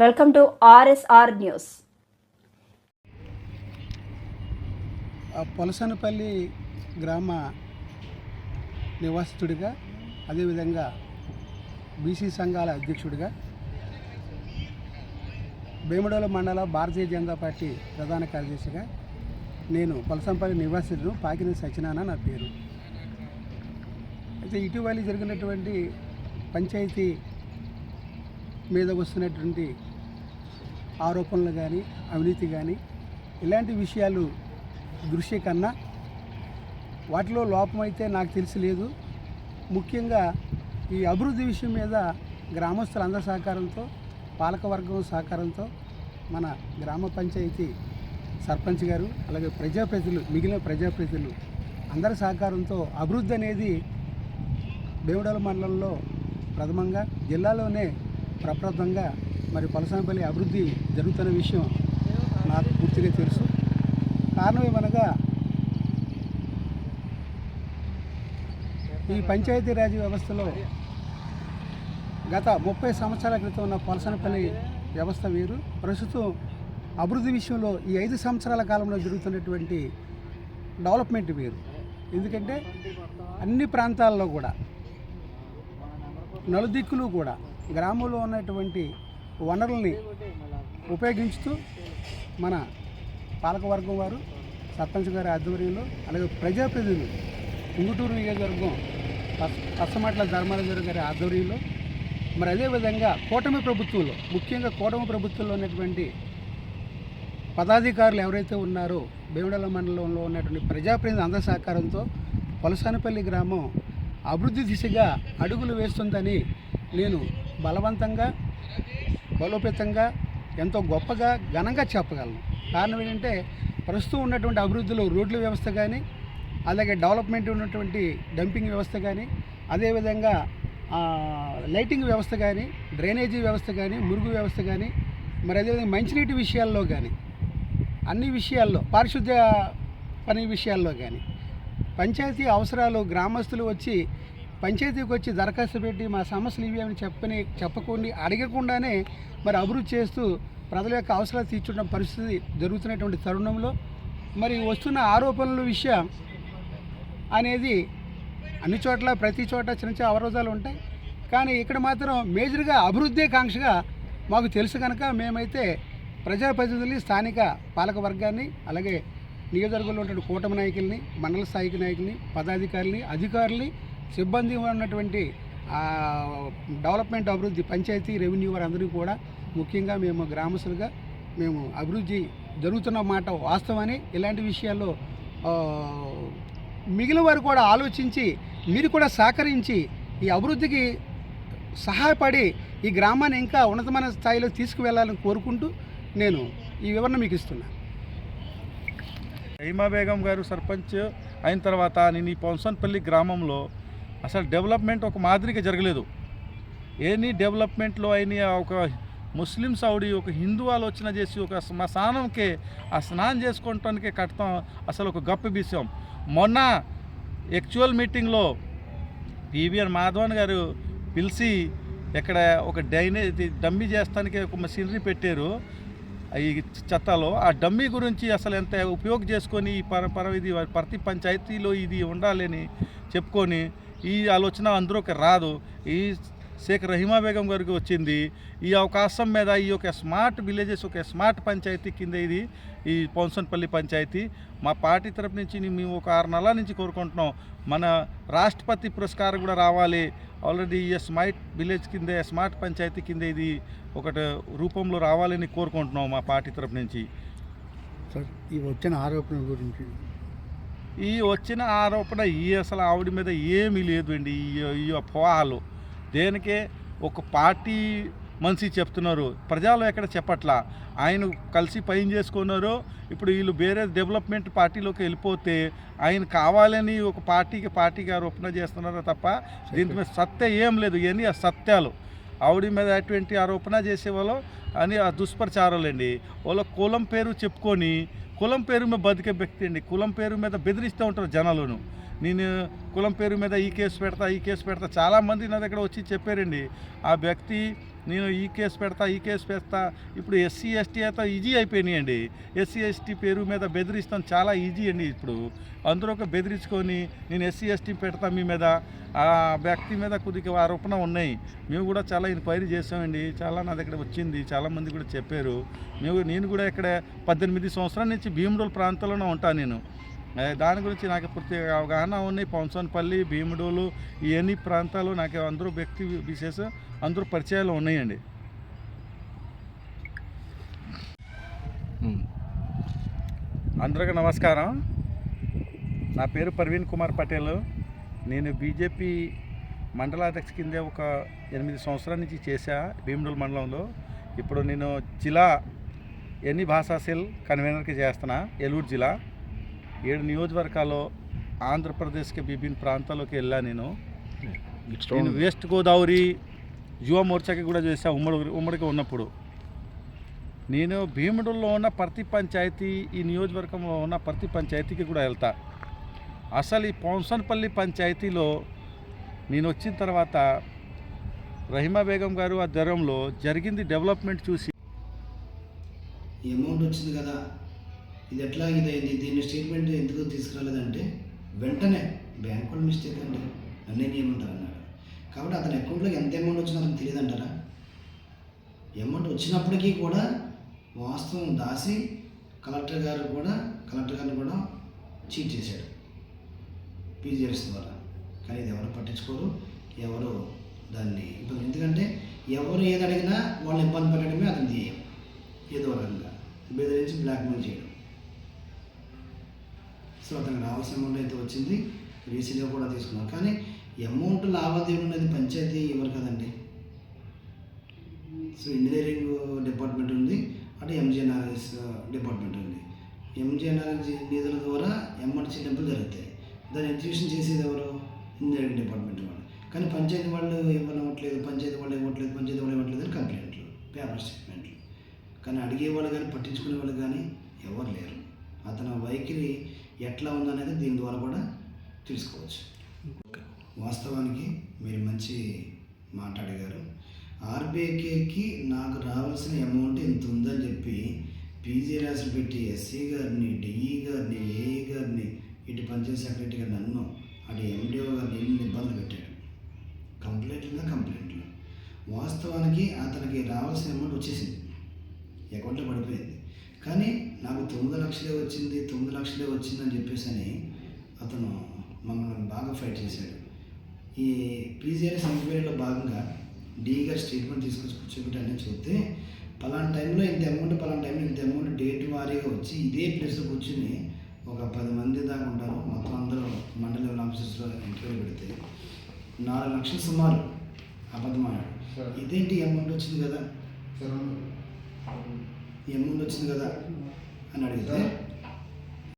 Welcome to RSR news. Polasanapalli గ్రామ నివాసితుడిగా అదేవిధంగా బీసీ సంఘాల అధ్యక్షుడిగా భీమడోల మండల భారతీయ జనతా పార్టీ ప్రధాన కార్యదర్శిగా నేను పొలసంపల్లి నివాసితుడు పాకిన సత్యనారాయణ నా పేరు. అయితే ఇటీవల జరిగినటువంటి పంచాయతీ మీద వస్తున్నటువంటి ఆరోపణలు కానీ అవినీతి కానీ ఇలాంటి విషయాలు దృశ్య కన్నా వాటిలో లోపమైతే నాకు తెలిసి లేదు. ముఖ్యంగా ఈ అభివృద్ధి విషయం మీద గ్రామస్తుల అందరి సహకారంతో పాలకవర్గం సహకారంతో మన గ్రామ పంచాయతీ సర్పంచ్ గారు అలాగే ప్రజాప్రతినిధులు మిగిలిన ప్రజాప్రతినిధులు అందరి సహకారంతో అభివృద్ధి అనేది బేవుడల మండలంలో ప్రథమంగా జిల్లాలోనే ప్రప్రథంగా మరి పలసాంపల్లి అభివృద్ధి జరుగుతున్న విషయం నాకు పూర్తిగా తెలుసు. కారణం ఏమనగా ఈ పంచాయతీరాజ్ వ్యవస్థలో గత ముప్పై సంవత్సరాల క్రితం ఉన్న పలసనపల్లి వ్యవస్థ వేరు. ప్రస్తుతం అభివృద్ధి విషయంలో ఈ ఐదు సంవత్సరాల కాలంలో జరుగుతున్నటువంటి డెవలప్మెంట్ వేరు. ఎందుకంటే అన్ని ప్రాంతాల్లో కూడా నలుదిక్కులు కూడా గ్రామంలో ఉన్నటువంటి వనరుల్ని ఉపయోగించుతూ మన పాలకవర్గం వారు సర్పంచ్ గారి ఆధ్వర్యంలో అలాగే ప్రజాప్రతినిధులు ఉంగుటూరు నియోజకవర్గం పచ్చమట్ల ధర్మారాజు గారి ఆధ్వర్యంలో మరి అదేవిధంగా కూటమి ప్రభుత్వంలో ముఖ్యంగా కూటమి ప్రభుత్వంలో ఉన్నటువంటి పదాధికారులు ఎవరైతే ఉన్నారో భీమడల మండలంలో ఉన్నటువంటి ప్రజాప్రతినిధి అందరి సహకారంతో పొలసానపల్లి గ్రామం అభివృద్ధి దిశగా అడుగులు వేస్తుందని నేను బలవంతంగా బలోపేతంగా ఎంతో గొప్పగా ఘనంగా చెప్పగలను. కారణం ఏంటంటే ప్రస్తుతం ఉన్నటువంటి అభివృద్ధిలో రోడ్ల వ్యవస్థ కానీ అలాగే డెవలప్మెంట్ ఉన్నటువంటి డంపింగ్ వ్యవస్థ కానీ అదేవిధంగా లైటింగ్ వ్యవస్థ కానీ డ్రైనేజీ వ్యవస్థ కానీ మురుగు వ్యవస్థ కానీ మరి అదేవిధంగా మంచినీటి విషయాల్లో కానీ అన్ని విషయాల్లో పారిశుద్ధ్య పని విషయాల్లో కానీ పంచాయతీ అవసరాలు గ్రామస్తులు వచ్చి పంచాయతీకి వచ్చి దరఖాస్తు పెట్టి మా సమస్యలు ఇవి అని చెప్పని చెప్పకుండా అడగకుండానే మరి అభివృద్ధి చేస్తూ ప్రజల యొక్క అవసరాలు తీర్చుకున్న పరిస్థితి జరుగుతున్నటువంటి తరుణంలో మరి వస్తున్న ఆరోపణల విషయం అనేది అన్ని చోట్ల ప్రతి చోట చిన్న చిన్న అవరోధాలు ఉంటాయి. కానీ ఇక్కడ మాత్రం మేజర్గా అభివృద్ధి కాంక్షగా మాకు తెలుసు కనుక మేమైతే ప్రజాప్రతినిధుల్ని స్థానిక పాలక వర్గాన్ని అలాగే నియోజకవర్గంలో ఉన్న కూటమి నాయకుల్ని మండల స్థాయికి నాయకుల్ని పదాధికారుల్ని అధికారుల్ని సిబ్బంది ఉన్నటువంటి డెవలప్మెంట్ అభివృద్ధి పంచాయతీ రెవెన్యూ వారందరూ కూడా ముఖ్యంగా మేము గ్రామస్తులుగా మేము అభివృద్ధి జరుగుతున్న మాట వాస్తవని ఇలాంటి విషయాల్లో మిగిలిన వారు కూడా ఆలోచించి మీరు కూడా సహకరించి ఈ అభివృద్ధికి సహాయపడి ఈ గ్రామాన్ని ఇంకా ఉన్నతమైన స్థాయిలో తీసుకువెళ్ళాలని కోరుకుంటూ నేను ఈ వివరణ మీకు ఇస్తున్నాను హైమా బేగం గారు సర్పంచ్ అయిన తర్వాత నేను ఈ పొంసన్పల్లి గ్రామంలో అసలు డెవలప్మెంట్ ఒక మాదిరిగా జరగలేదు. ఎనీ డెవలప్మెంట్లో అయిన ఒక ముస్లిం సౌడి ఒక హిందూ ఆలోచన చేసి ఒక స్మశానంకే ఆ స్నానం చేసుకోవటానికి కడతాం అసలు ఒక గొప్ప విషయం. మొన్న యాక్చువల్ మీటింగ్లో పివిఎన్ మాధవన్ గారు పిలిచి ఇక్కడ ఒక డైనే డమ్మి డమ్మీ చేస్తానికి ఒక మెషినరీ పెట్టారు. ఈ చెత్తలో ఆ డమ్మీ గురించి అసలు ఎంత ఉపయోగం చేసుకొని ఈ పర పర ఇది ప్రతి పంచాయతీలో ఇది ఉండాలని చెప్పుకొని ఈ ఆలోచన అందరూకి రాదు. ఈ షేక్ రహీమా బేగం గారికి వచ్చింది. ఈ అవకాశం మీద ఈ యొక్క స్మార్ట్ విలేజెస్ ఒక స్మార్ట్ పంచాయతీ కింద ఇది ఈ పౌన్సన్పల్లి పంచాయతీ. మా పార్టీ తరపు నుంచి మేము ఒక ఆరు నెలల నుంచి కోరుకుంటున్నాం. మన రాష్ట్రపతి పురస్కారం కూడా రావాలి. ఆల్రెడీ ఈ స్మార్ట్ విలేజ్ కింద స్మార్ట్ పంచాయతీ కింద ఇది ఒకటి రూపంలో రావాలని కోరుకుంటున్నాం మా పార్టీ తరపు నుంచి. సార్ ఈ వచ్చిన ఆరోపణల గురించి ఈ వచ్చిన ఆరోపణ ఈ అసలు ఆవిడ మీద ఏమీ లేదు అండి ఈ ఈ దేనికే ఒక పార్టీ మనిషి చెప్తున్నారు. ప్రజలు ఎక్కడ చెప్పట్లా? ఆయన కలిసి పైన చేసుకున్నారు. ఇప్పుడు వీళ్ళు వేరే డెవలప్మెంట్ పార్టీలోకి వెళ్ళిపోతే ఆయన కావాలని ఒక పార్టీకి పార్టీకి ఆరోపణ చేస్తున్నారు తప్ప దీని మీద సత్య ఏం లేదు. ఇవన్నీ సత్యాలు ఆవిడ మీద అటువంటి ఆరోపణ చేసేవాళ్ళు అని ఆ దుష్ప్రచారాలండి. వాళ్ళ కులం పేరు చెప్పుకొని కులం పేరు మీద బతికే వ్యక్తి అండి. కులం పేరు మీద బెదిరిస్తూ ఉంటారు జనాలను. నేను కులం పేరు మీద ఈ కేసు పెడతా ఈ కేసు పెడతా. చాలామంది నా దగ్గర వచ్చి చెప్పారండి ఆ వ్యక్తి నేను ఈ కేసు పెడతా ఈ కేసు పెడతా. ఇప్పుడు ఎస్సీ ఎస్టీ అయితే ఈజీ అయిపోయినాయండి. ఎస్సీ ఎస్టీ పేరు మీద బెదిరిస్తాం చాలా ఈజీ అండి ఇప్పుడు. అందరూ ఒక బెదిరించుకొని నేను ఎస్సీ ఎస్టీ పెడతా మీ మీద ఆ వ్యక్తి మీద కొద్దిగా ఆరోపణ ఉన్నాయి. మేము కూడా చాలా ఎంక్వైరీ చేసామండి చాలా నా దగ్గర వచ్చింది చాలామంది కూడా చెప్పారు. మేము నేను కూడా ఇక్కడ పద్దెనిమిది సంవత్సరాల నుంచి భీమడోల్ ప్రాంతంలోనే ఉంటాను నేను. దాని గురించి నాకు ప్రత్యేక అవగాహన ఉన్నాయి. పొంసన్పల్లి భీముడోలు ఇవన్నీ ప్రాంతాలు నాకు అందరూ వ్యక్తి విశేష అందరూ పరిచయాలు ఉన్నాయండి. అందరికీ నమస్కారం. నా పేరు ప్రవీణ్ కుమార్ పటేల్. నేను బీజేపీ మండలాధ్యక్ష కింద ఒక ఎనిమిది సంవత్సరాల నుంచి చేశా భీమడోల్ మండలంలో. ఇప్పుడు నేను జిల్లా ఎన్ని భాషా సెల్ కన్వీనర్కి చేస్తున్నా ఏలూరు జిల్లా. ఏడు నియోజకవర్గాల్లో ఆంధ్రప్రదేశ్కి విభిన్న ప్రాంతాల్లోకి వెళ్ళా నేను. నేను వెస్ట్ గోదావరి యువ మోర్చాకి కూడా చేశా ఉమ్మడి ఉమ్మడిగా ఉన్నప్పుడు. నేను భీముడులో ఉన్న ప్రతి పంచాయతీ ఈ నియోజకవర్గంలో ఉన్న ప్రతి పంచాయతీకి కూడా వెళ్తా. అసలు ఈ పౌన్సన్పల్లి పంచాయతీలో నేను వచ్చిన తర్వాత రహిమా బేగం గారు ఆ ధరంలో జరిగింది డెవలప్మెంట్ చూసి. ఈ అమౌంట్ వచ్చింది కదా. ఇది ఎట్లా ఇదైంది దీన్ని స్టేట్మెంట్ ఎందుకు తీసుకురాలేదంటే వెంటనే బ్యాంక్ వాళ్ళు మిస్టేక్ అండి. నన్ను ఏం అన్నాడు కాబట్టి అతని అకౌంట్లోకి ఎంత అమౌంట్ వచ్చిందో అతనికి తెలియదు అంటారా అమౌంట్ వచ్చినప్పటికీ కూడా వాస్తవం దాసి కలెక్టర్ గారు కూడా కలెక్టర్ గారిని కూడా చీట్ చేశాడు. పీజీఎస్ ద్వారా. కానీ ఇది ఎవరు పట్టించుకోరు ఎవరు దాన్ని ఇప్పుడు ఎందుకంటే ఎవరు ఏది అడిగినా వాళ్ళని ఇబ్బంది పెట్టడమే అతని ధ్యేయం. ఏదో రకంగా. బెదిరించి బ్లాక్మెయిల్ చేయడం. సో అతనికి రావాల్సిన అమౌంట్ అయితే వచ్చింది. రీసెంట్గా కూడా తీసుకున్నాం. కానీ అమౌంట్ లావాదేవీలు అనేది పంచాయతీ ఎవరు కదండి? సో ఇంజనీరింగ్ డిపార్ట్మెంట్ ఉంది. అటు ఎంజీఎన్ఆర్ఎస్ డిపార్ట్మెంట్ ఉంది. ఎంజీఎన్ఆర్ఎస్ నిధుల ద్వారా ఎంఆర్ చెల్లింపులు జరుగుతాయి. దాన్ని ఎగ్జిక్యూషన్ చేసేది ఎవరు? ఇంజనీరింగ్ డిపార్ట్మెంట్ వాళ్ళు. కానీ పంచాయతీ వాళ్ళు ఇవ్వనట్లేదు పంచాయతీ వాళ్ళు ఇవ్వట్లేదు పంచాయతీ వాళ్ళు ఇవ్వట్లేదు అని కంప్లైంట్లు పేపర్ స్టేట్మెంట్లు. కానీ అడిగేవాళ్ళు కానీ పట్టించుకునే వాళ్ళు కానీ ఎవరు లేరు. అతను వైఖరి ఎట్లా ఉందనేది దీని ద్వారా కూడా తెలుసుకోవచ్చు. వాస్తవానికి మీరు మంచి మాట అడిగారు. ఆర్బీఐకి నాకు రావాల్సిన అమౌంట్ ఇంత ఉందని చెప్పి పీజీ రాసులు పెట్టి ఎస్సీ గారిని డిఈ గారిని ఏఈ గారిని ఇటు పంచాయతీ సెక్రటరీ గారు నన్ను అటు ఎండిఓ గారిని ఎన్ని ఇబ్బందులు పెట్టాడు. కంప్లైంట్లు కంప్లైంట్లు. వాస్తవానికి అతనికి రావాల్సిన అమౌంట్ వచ్చేసింది. అకౌంట్లో పడిపోయింది. కానీ నాకు తొమ్మిది లక్షలే వచ్చింది తొమ్మిది లక్షలే వచ్చిందని చెప్పేసి అని అతను మమ్మల్ని బాగా ఫైట్ చేశాడు. ఈ పీజీఆర్ఎస్ ఎంక్వైరీలో భాగంగా డీ గారి స్టేట్మెంట్ తీసుకొచ్చి కూర్చోబెట్టి అన్నీ చూస్తే పలానా టైంలో ఇంత అమౌంట్ పలానా టైంలో ఇంత అమౌంట్ డేట్ వారీగా వచ్చి ఇదే ప్లేస్లో కూర్చుని ఒక పది మంది దాకా ఉంటారు. మొత్తం అందరూ మండల లెవెల్ ఆఫీసర్స్లో ఎంక్వైరీ పెడితే నాలుగు లక్షలు సుమారు అబద్ధమాడాడు ఇదేంటి అమౌంట్ వచ్చింది కదా? ఈ అమౌంట్ వచ్చింది కదా? అని అడిగితే